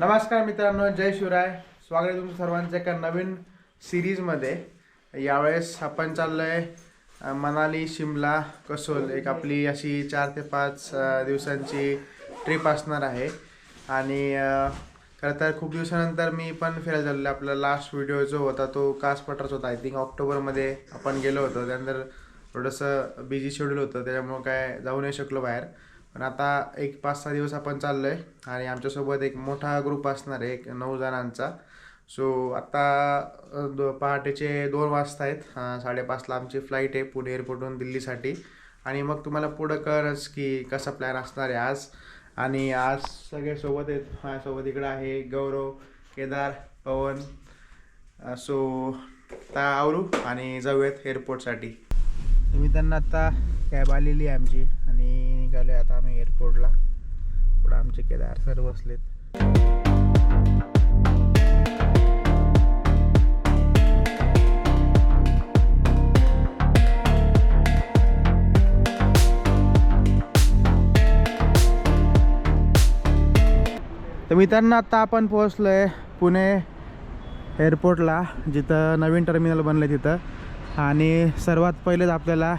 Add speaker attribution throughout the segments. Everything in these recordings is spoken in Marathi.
Speaker 1: नमस्कार मित्रांनो जय शिवराय. स्वागत आहे तुमचं सर्वांचं एका नवीन सिरीजमध्ये. यावेळेस आपण चाललो आहे मनाली शिमला कसोल. एक आपली अशी चार ते पाच दिवसांची ट्रिप असणार आहे. आणि खरं तर खूप दिवसानंतर मी पण फिरायला चाललो आपला लास्ट व्हिडिओ जो होता तो कास होता. आय थिंक ऑक्टोबरमध्ये आपण गेलो होतो. त्यानंतर थोडंसं बिझी शेड्यूल होतं. त्याच्यामुळं काय जाऊ नाही शकलो बाहेर. पण आता एक पाच सहा दिवस आपण चाललोय आणि आमच्यासोबत एक मोठा ग्रुप असणार आहे एक नऊ जणांचा. सो आता दो पहाटेचे दोन वाजता आहेत. साडेपाचला आमची फ्लाईट आहे पुणे एअरपोर्टहून दिल्लीसाठी. आणि मग तुम्हाला पुढं कळच की कसा प्लॅन असणार आहे आज. आणि आज सगळे सोबत आहेत. माझ्यासोबत इकडं आहे गौरव केदार पवन. सो आता आवरू आणि जाऊयात एअरपोर्टसाठी मी त्यांना आता कॅब आलेली आहे आमची. निघालो आता आम्ही एअरपोर्टला पुढं आमचे केदार सर बसलेत. तर मित्रांनो आत्ता आपण पोहोचलो आहे पुणे एअरपोर्टला जिथं नवीन टर्मिनल बनलं आहे तिथं. आणि सर्वात पहिलेच आपल्याला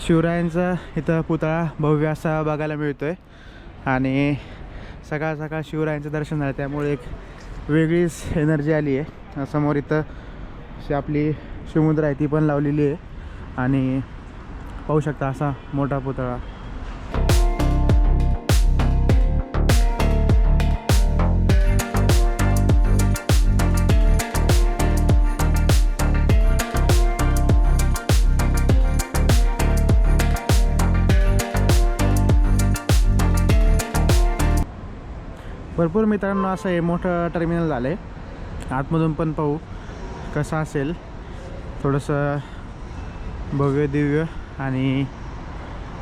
Speaker 1: शिवरायांचा इथं पुतळा भव्य असा बघायला मिळतो आहे आणि सकाळ सकाळ शिवरायांचं दर्शन झालं त्यामुळे एक वेगळीच एनर्जी आली आहे. समोर इथं आपली शिवमुद्रा आहे ती पण लावलेली आहे. आणि पाहू शकता असा मोठा पुतळा. भरपूर मित्रांनो असं हे मोठं टर्मिनल झालं आहे आतमधून पण पाहू कसं असेल. थोडंसं भव्य दिव्य आणि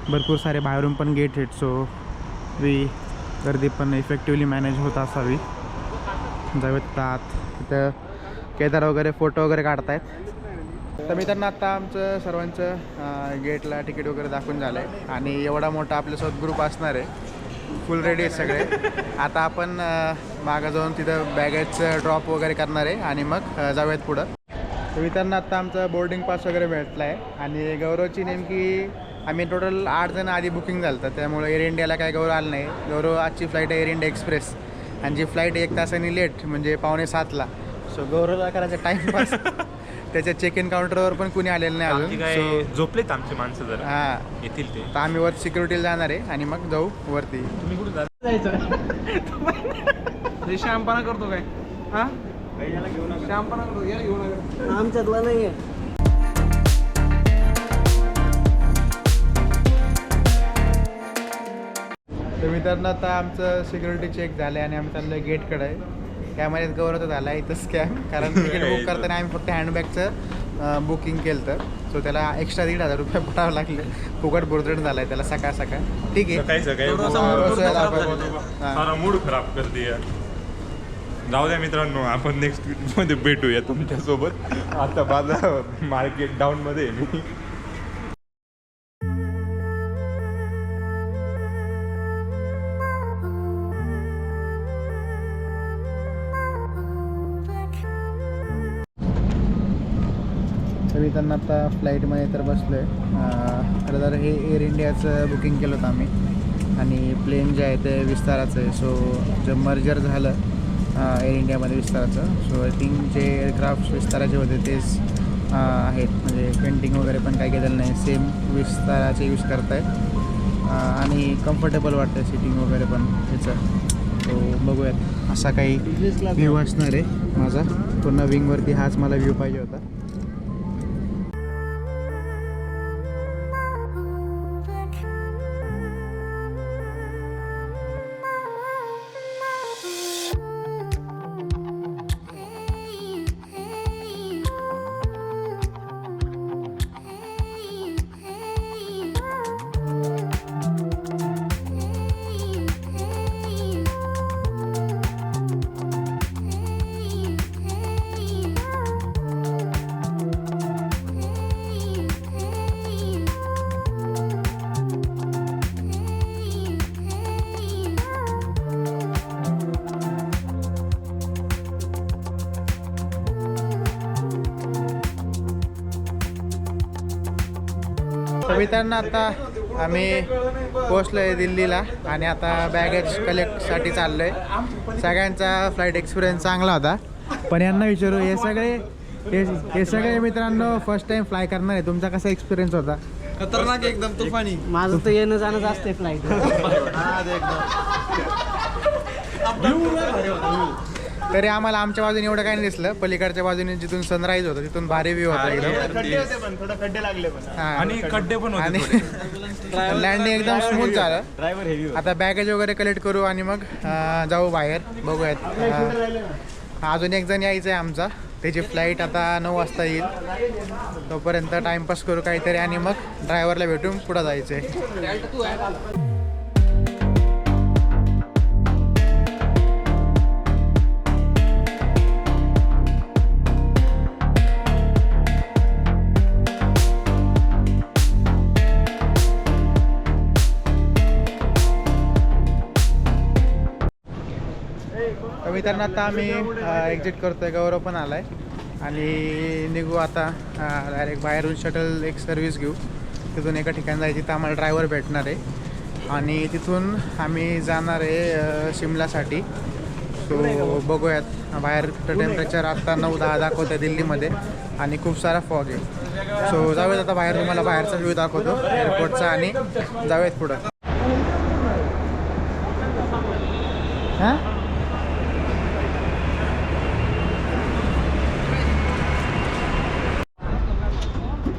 Speaker 1: भरपूर सारे बाहेरून पण गेट आहेत. सो वी गर्दी पण इफेक्टिवली मॅनेज होत असावी. जावेत आत तिथं केदार वगैरे फोटो वगैरे काढतायत. तर मित्रांनो आत्ता आमचं सर्वांचं गेटला तिकीट वगैरे दाखवून झालं आहे आणि एवढा मोठा आपल्यासोबत ग्रुप असणार आहे. फुल रेडी आहेत सगळे. आता आपण मागं जाऊन तिथं बॅगेजचं ड्रॉप वगैरे करणार आहे आणि मग जाऊयात पुढं. तर आत्ता आमचा आमचं बोर्डिंग पास वगैरे भेटला आहे आणि गौरवची नेमकी आम्ही टोटल आठ जण आधी बुकिंग झालं होतं त्यामुळे एअर इंडियाला काय गौरव आलं नाही. गौरव आजची फ्लाईट आहे एअर इंडिया एक्सप्रेस आणि जी फ्लाईट एक तासाने लेट म्हणजे पावणे सातला. सो गौरवला करायचं टाईमपास त्याच्या चेक इन काउंटरवर पण कुणी आलेलं नाही
Speaker 2: आमची
Speaker 1: अजून.
Speaker 2: झोपलेत आमचे माणसं जरा.
Speaker 1: हां.
Speaker 2: येतील ते.
Speaker 1: तर आम्ही वर सिक्युरिटीला जाणार आहे आणि मग जाऊ वरती.
Speaker 2: तुम्ही कुठे
Speaker 3: हे शहाणपणा करतो काय? हा? शहाणपणा करतो या घेऊन नका.
Speaker 4: आमच्यातला नाही आहे
Speaker 1: तर मित्रांनो आता आमचं सिक्युरिटी चेक झालं आहे आणि आम्ही चाललो गेटकडे कॅमेऱ्यात गौरव झाला आहे इथं स्कॅम कारण तिकीट बुक करताना आम्ही फक्त हँडबॅगचं बुकिंग केलं तर सो त्याला एक्स्ट्रा दीड हजार रुपये पटावं लागले. फुकट बुरदड झाला आहे त्याला सकाळ सकाळ. ठीक आहे.
Speaker 3: मूड खराब
Speaker 1: दाखव.
Speaker 3: झालेला.
Speaker 2: सारा मूड खराब करते जाऊ द्या मित्रांनो आपण नेक्स्ट वीकमध्ये भेटूया तुमच्यासोबत. आता माझा मार्केट डाऊन मध्ये आहे मी.
Speaker 1: तर मी त्यांना आता फ्लाईटमध्ये तर बसलो आहे खरं तर हे एअर इंडियाचं बुकिंग केलं होतं आम्ही. आणि प्लेन जे आहे ते विस्ताराचं आहे. सो जे मर्जर झालं एअर इंडियामध्ये विस्ताराचं. सो आय थिंक जे एअरक्राफ्ट विस्ताराचे होते तेच आहेत. म्हणजे पेंटिंग वगैरे पण काही केलेलं नाही. सेम विस्ताराचे यूज करतायत. आणि कम्फर्टेबल वाटतं सिटिंग वगैरे पण ह्याचं सो बघूयात. असा काही व्ह्यू असणार आहे माझा. पूर्ण विंगवरती हाच मला व्ह्यू पाहिजे होता. तर मित्रांनो आता आम्ही पोचलो आहे दिल्लीला आणि आता बॅगेज कलेक्टसाठी चाललो आहे सगळ्यांचा फ्लाईट एक्सपिरियन्स चांगला होता. पण यांना विचारू हे सगळे हे हे सगळे मित्रांनो फर्स्ट टाइम फ्लाय करणार आहे. तुमचा कसा एक्सपिरियन्स होता?
Speaker 3: खतरनाक एकदम तुफानी.
Speaker 4: माझं तर येणं जाणं असते फ्लाईट
Speaker 1: तरी आम्हाला आमच्या बाजूने एवढं काही नाही दिसलं. पलीकडच्या बाजूने जिथून सनराईज होता तिथून भारी व्ह्यू होता एकदम. हा.
Speaker 2: आणि खड्डे पण होते
Speaker 1: आणि
Speaker 2: थोडे.
Speaker 1: लँडिंग एकदम स्मूथ झालं. आता बॅगेज वगैरे कलेक्ट करू आणि मग अं, जाऊ बाहेर. बघूयात. अं, अजून एक जण यायचं आहे आमचा. त्याची फ्लाईट आता नऊ वाजता येईल. तोपर्यंत टाइमपास करू काहीतरी आणि मग ड्रायव्हरला भेटून पुढं जायचं आहे मित्रांनो आता आम्ही एक्झिट करतोय. गौरव पण आलाय. आणि निघू आता डायरेक्ट बाहेरून शटल एक सर्व्हिस घेऊ. तिथून एका ठिकाणी जायची तर आम्हाला ड्रायव्हर भेटणार आहे. आणि तिथून आम्ही जाणार आहे शिमलासाठी. सो बघूयात. बाहेर टेम्परेचर आत्ता नऊ दहा दाखवत आहे दिल्लीमध्ये. आणि खूप सारा फॉग आहे. सो जाऊयात आता बाहेर. तुम्हाला बाहेरचा व्ह्यू दाखवतो. एअरपोर्टचा आणि जाऊयात पुढं. हां?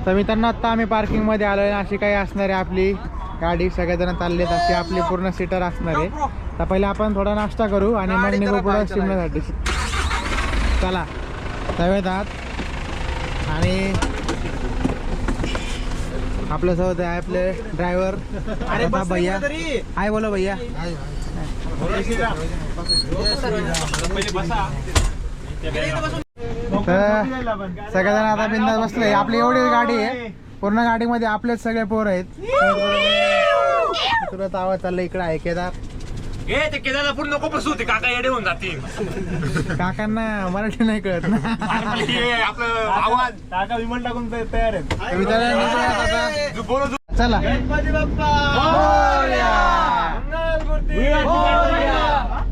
Speaker 1: तर मित्रांनो आत्ता आम्ही पार्किंगमध्ये आलो आहे अशी काही असणार आहे आपली गाडी. सगळेजण चाललेत अशी. आपली पूर्ण सीटर असणार आहे. तर पहिले आपण थोडा नाश्ता करू आणि मग निघू पुढं शिमण्यासाठी चला. तवेत आहात आणि आपल्यासोबत आहे आपले ड्रायव्हर अरे भैया. हाय बोलो भैया. तर सगळेजण आता बिंदास बसले. आपली एवढी गाडी आहे. पूर्ण गाडीमध्ये आपलेच सगळे पोर आहेत. तुला आवाज चालला इकडे आहे केदार.
Speaker 2: ए ते केदारला पूर्ण नको बसू. ते काका येडे होऊन जातील.
Speaker 1: काकांना मराठी नाही कळत. ना
Speaker 2: हे आपलं आवाज.
Speaker 3: टाका विमान टाकून तयार आहेत.
Speaker 1: तर मित्रांनो, आता.
Speaker 2: बोलत
Speaker 1: चला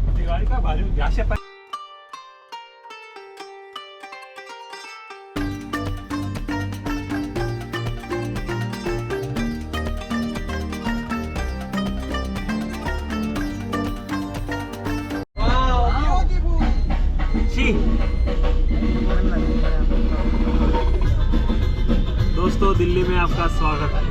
Speaker 2: ती गाडी काय भारी होती? अशा पाय-
Speaker 3: दिल्ली में आपका स्वागत है।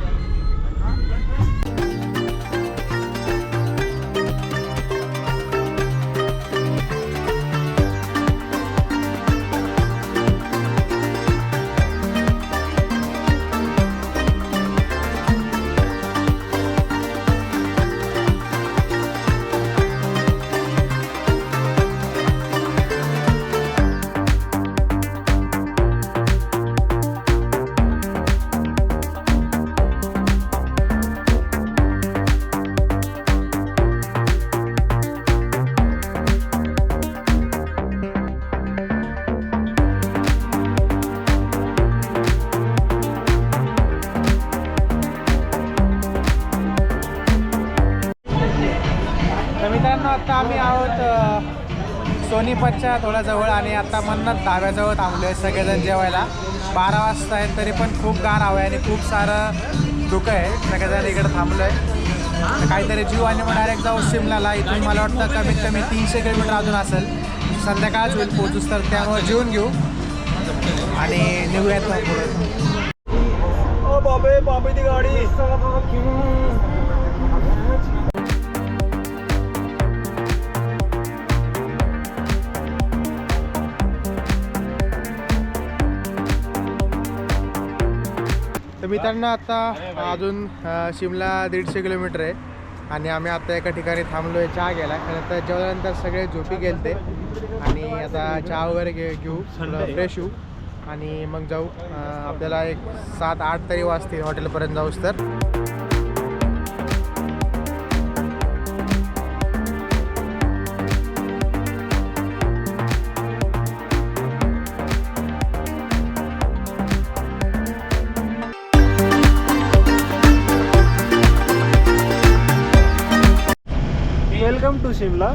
Speaker 1: मित्रांनो आता आम्ही आहोत सोनीपतच्या थोड्या जवळ आणि आता मन्नत धाब्याजवळ थांबलो आहे सगळेजण जेवायला. बारा वाजता आहेत तरी पण खूप गार हवं आहे आणि खूप सारं धुकं आहे. सगळेजण इकडे थांबलो आहे काहीतरी जीव आणि मग डायरेक्ट जाऊ शिमलाला. इथून मला वाटतं कमीत कमी तीनशे किलोमीटर अजून असेल. संध्याकाळच होईल पोहोचूस तर त्यामुळे जेवून घेऊ. आणि निघूयात मग पुढे.
Speaker 3: बाबे बाबे ती गाडी.
Speaker 1: तर मित्रांनो आता अजून शिमला दीडशे किलोमीटर आहे. आणि आम्ही आता एका ठिकाणी थांबलो आहे चहा घ्यायला. खरं तर जेवल्यानंतर सगळे झोपी गेलते. आणि आता चहा वगैरे घे घेऊ. फ्रेश होऊ. आणि मग जाऊ. आपल्याला एक सात आठ तरी वाजतील हॉटेलपर्यंत जाऊस तर.
Speaker 3: Welcome to Shimla.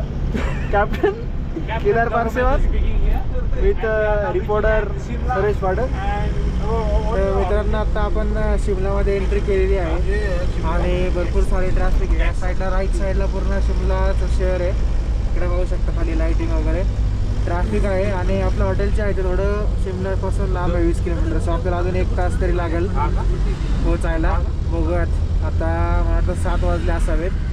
Speaker 3: Captain Kedar Parsewas with uh, reporter Suresh Padak
Speaker 1: तर मित्रांनो आता आपण uh, शिमलामध्ये एंट्री केलेली आहे. आणि भरपूर सारे ट्रॅफिक आहे. या साईडला राईट साईडला पूर्ण शिमलाचं शहर आहे. इकडे बघू शकता खाली लाईटिंग वगैरे. ट्रॅफिक आहे आणि आपलं हॉटेलचे आहे ते थोडं शिमल्यापासून लांब आहे वीस किलोमीटर सो आपल्याला अजून एक तास तरी लागेल पोचायला बघूयात. आता मला वाटतं सात वाजले असावेत.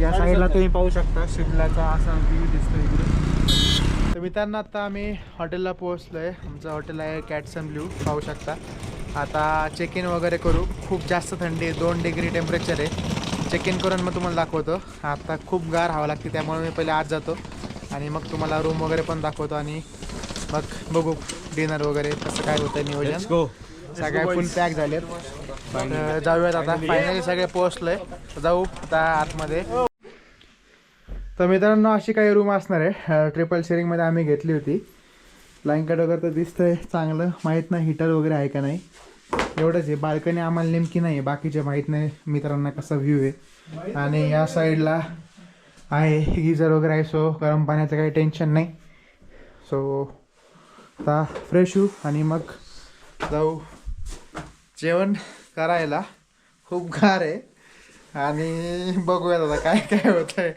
Speaker 1: या साईडला तुम्ही पाहू शकता शिमल्याचा असा व्ह्यू दिसतो इकडे. तर मित्रांनो आता आम्ही हॉटेलला पोहोचलो आहे आमचं हॉटेल आहे कॅट्सन ब्ल्यू पाहू शकता. आता चेक इन वगैरे करू. खूप जास्त थंडी आहे. दोन डिग्री टेम्परेचर आहे. चेक इन करून मग तुम्हाला दाखवतो. आता खूप गार हवं लागते त्यामुळे मी पहिले आत जातो. आणि मग तुम्हाला रूम वगैरे पण दाखवतो आणि मग बघू डिनर वगैरे कसं काय होतं नियोजन. सगळे फुल पॅक झालेत. तर जाऊयात आता. फायनली सगळे पोहोचलोय जाऊ आता आतमध्ये. तर मित्रांनो अशी काही रूम असणार आहे. ट्रिपल शेअरिंगमध्ये आम्ही घेतली होती. ब्लँकेट वगैरे तर दिसतंय चांगलं. माहीत नाही हिटर वगैरे आहे का नाही. एवढंच आहे. बाल्कनी आम्हाला नेमकी नाही बाकीचे माहीत नाही मित्रांना कसा व्ह्यू आहे. आणि या साईडला आहे. गिझर वगैरे आहे. सो गरम पाण्याचं काही टेन्शन नाही. सो आता फ्रेश होऊ आणि मग जाऊ. जेवण. करायला खूप गार आहे. आणि बघूया दादा काय काय होत आहे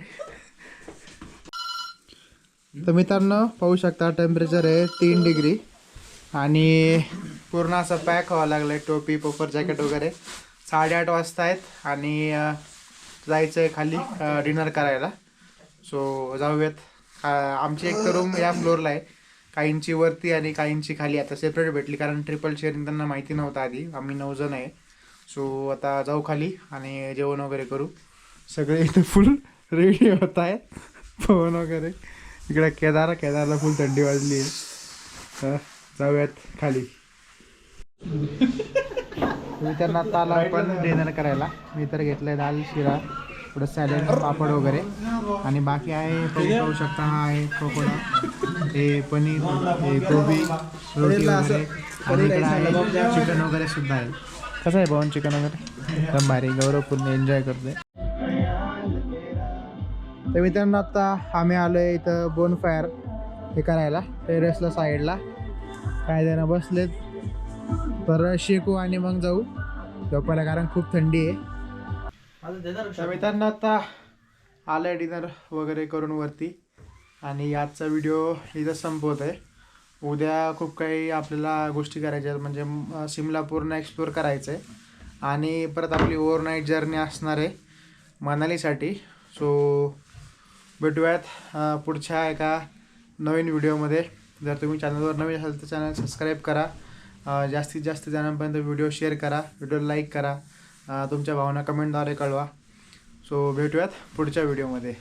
Speaker 1: तर मित्रांनो पाहू शकता टेम्परेचर आहे तीन डिग्री आणि पूर्ण असं पॅक व्हावं लागलं आहे टोपी पोपर जॅकेट वगैरे. साडेआठ वाजता आहेत आणि जायचं आहे खाली डिनर करायला. सो जाऊयात. आमची एक तर रूम या फ्लोअरला आहे. काहींची वरती आणि काहींची खाली. आता सेपरेट भेटली कारण ट्रिपल शेअरिंग त्यांना माहिती नव्हतं आधी. आम्ही नऊ जण आहे. सो आता जाऊ खाली आणि जेवण वगैरे करू. सगळे इथे फुल रेडी होत आहे पवन वगैरे. इकडे केदार केदारला फुल थंडी वाजली आहे. तर जाऊयात खाली. मी त्यांना आता आला आपण डिनर करायला. मी तर घेतलंय दाल शिरा पुढं सॅलड पापड वगैरे. आणि बाकी आहे तुम्ही पाहू शकता. हा आहे पकोडा. हे पनीर हे गोबी रोटी वगैरे. आणि इकडे आहे चिकन वगैरे सुद्धा आहे. कसं आहे पवन चिकन वगैरे? एकदम भारी गौरव पूर्ण एन्जॉय करतोय. तर मित्रांनो आता आम्ही आलो आहे इथं बोन फायर हे करायला टेरेसला साईडला काय जण बसलेत. तर शेकू आणि मग जाऊ. झोपायला कारण खूप थंडी आहे. तर मित्रांनो आता आलं आहे डिनर वगैरे करून वरती. आणि आजचा व्हिडिओ इथं संपवत आहे उद्या खूप काही आपल्याला गोष्टी करायच्या आहेत. म्हणजे सिमला पूर्ण एक्सप्लोअर करायचं आहे आणि परत आपली ओव्हरनाईट जर्नी असणार आहे मनालीसाठी. सो भेटूयात पुढच्या एका नवीन व्हिडिओमध्ये जर तुम्ही चॅनलवर नवीन असाल तर चॅनल सबस्क्राईब करा. जास्तीत जास्त जणांपर्यंत व्हिडिओ शेअर करा. व्हिडिओ लाईक करा. तुमच्या भावना कमेंटद्वारे कळवा. सो भेटूयात पुढच्या व्हिडिओमध्ये